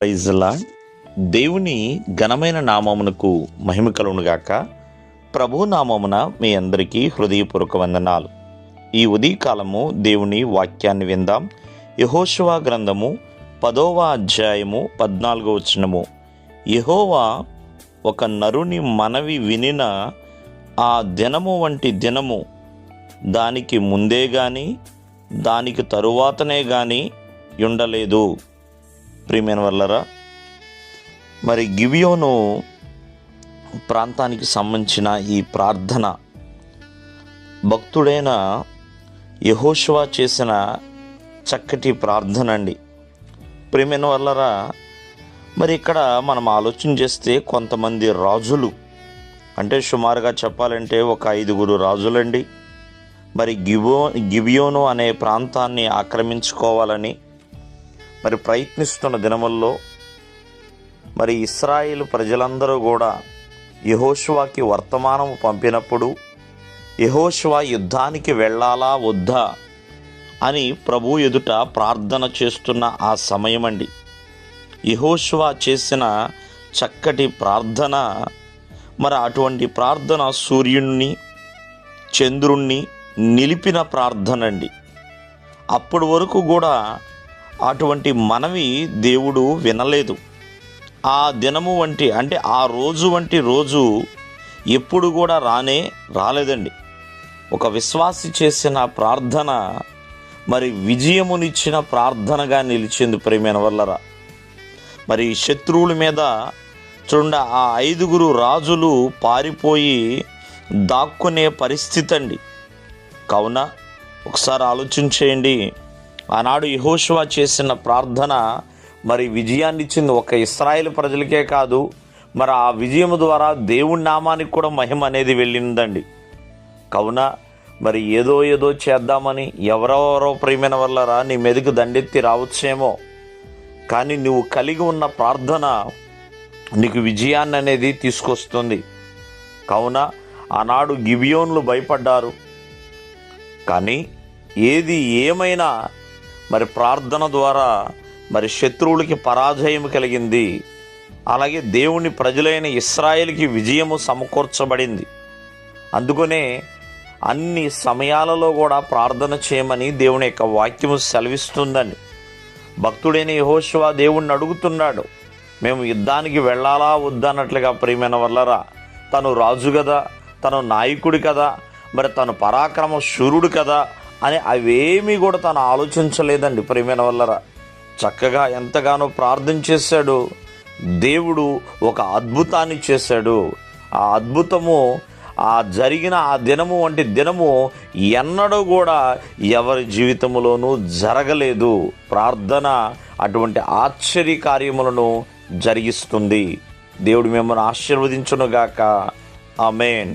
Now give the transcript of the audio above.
ప్రైజ్లా దేవుని ఘనమైన నామమునకు మహిమ కలుగునుగాక ప్రభు నామమున మీ అందరికీ హృదయపూర్వక వందనాలు. ఈ ఉదయకాలము దేవుని వాక్యాన్ని విందాం. యహోశువ గ్రంథము పదోవ అధ్యాయము పద్నాలుగో వచనము. యహోవా ఒక నరుని మనవి వినిన ఆ దినము వంటి దినము. దానికి ముందే కానీ దానికి తరువాతనే కానీ ఉండలేదు. ప్రియమైన వల్లరా మరి గివియోను ప్రాంతానికి సంబంధించిన ఈ ప్రార్థన భక్తుడైన యహోశివా చేసిన చక్కటి ప్రార్థన అండి. ప్రేమైన వల్లరా మరి ఇక్కడ మనం ఆలోచన చేస్తే కొంతమంది రాజులు అంటే సుమారుగా చెప్పాలంటే ఒక ఐదుగురు రాజులండి. మరి గివో గివియోను అనే ప్రాంతాన్ని ఆక్రమించుకోవాలని మరి ప్రయత్నిస్తున్న దినముల్లో మరి ఇస్రాయేల్ ప్రజలందరూ కూడా యహోష్వాకి వర్తమానం పంపినప్పుడు యహోష్వా యుద్ధానికి వెళ్ళాలా వద్దా అని ప్రభు ఎదుట ప్రార్థన చేస్తున్న ఆ సమయమండి. యహోష్వా చేసిన చక్కటి ప్రార్థన మరి అటువంటి ప్రార్థన సూర్యుణ్ణి చంద్రుణ్ణి నిలిపిన ప్రార్థన అండి అప్పటి వరకు కూడా అటువంటి మనవి దేవుడు వినలేదు. ఆ దినము వంటి అంటే ఆ రోజు వంటి రోజు ఎప్పుడు కూడా రానే రాలేదండి. ఒక విశ్వాసి చేసిన ప్రార్థన మరి విజయమునిచ్చిన ప్రార్థనగా నిలిచింది ప్రేమైన వల్లరా. మరి శత్రువుల మీద చూడండి ఆ ఐదుగురు రాజులు పారిపోయి దాక్కునే పరిస్థితి అండి కావున ఒకసారి ఆలోచించేయండి. ఆనాడు యహోషువా చేసిన ప్రార్థన మరి విజయాన్ని ఇచ్చింది ఒక ఇస్రాయేల్ ప్రజలకే కాదు మరి ఆ విజయం ద్వారా దేవుడి నామానికి కూడా మహిమ అనేది వెళ్ళిందండి. కావున మరి ఏదో ఏదో చేద్దామని ఎవరెవరో ప్రియమైన వల్లరా నీ మీదకి దండెత్తి రావచ్చేమో. కానీ నువ్వు కలిగి ఉన్న ప్రార్థన నీకు విజయాన్ని అనేది తీసుకొస్తుంది. కావున ఆనాడు గిబియోన్లు భయపడ్డారు. కానీ ఏది ఏమైనా మరి ప్రార్థన ద్వారా మరి శత్రువులకి పరాజయం కలిగింది. అలాగే దేవుని ప్రజలైన ఇస్రాయేల్కి విజయము సమకూర్చబడింది. అందుకనే అన్ని సమయాలలో కూడా ప్రార్థన చేయమని దేవుని యొక్క వాక్యము సెలవిస్తుందండి భక్తుడైన యహోశివా దేవుణ్ణి అడుగుతున్నాడు. మేము యుద్ధానికి వెళ్ళాలా వద్దన్నట్లుగా ప్రియమైన వల్లరా తను రాజు కదా తను నాయకుడు కదా మరి తను పరాక్రమ శూరుడు కదా అని అవేమీ కూడా తను ఆలోచించలేదండి. ప్రేమైన వల్లరా చక్కగా ఎంతగానో ప్రార్థన చేశాడు దేవుడు ఒక అద్భుతాన్ని చేశాడు. ఆ అద్భుతము ఆ జరిగిన ఆ దినము వంటి దినము ఎన్నడూ కూడా ఎవరి జీవితంలోనూ జరగలేదు. ప్రార్థన అటువంటి ఆశ్చర్య కార్యములను జరిగిస్తుంది. దేవుడు మిమ్మల్ని ఆశీర్వదించునుగాక. ఆమెన్.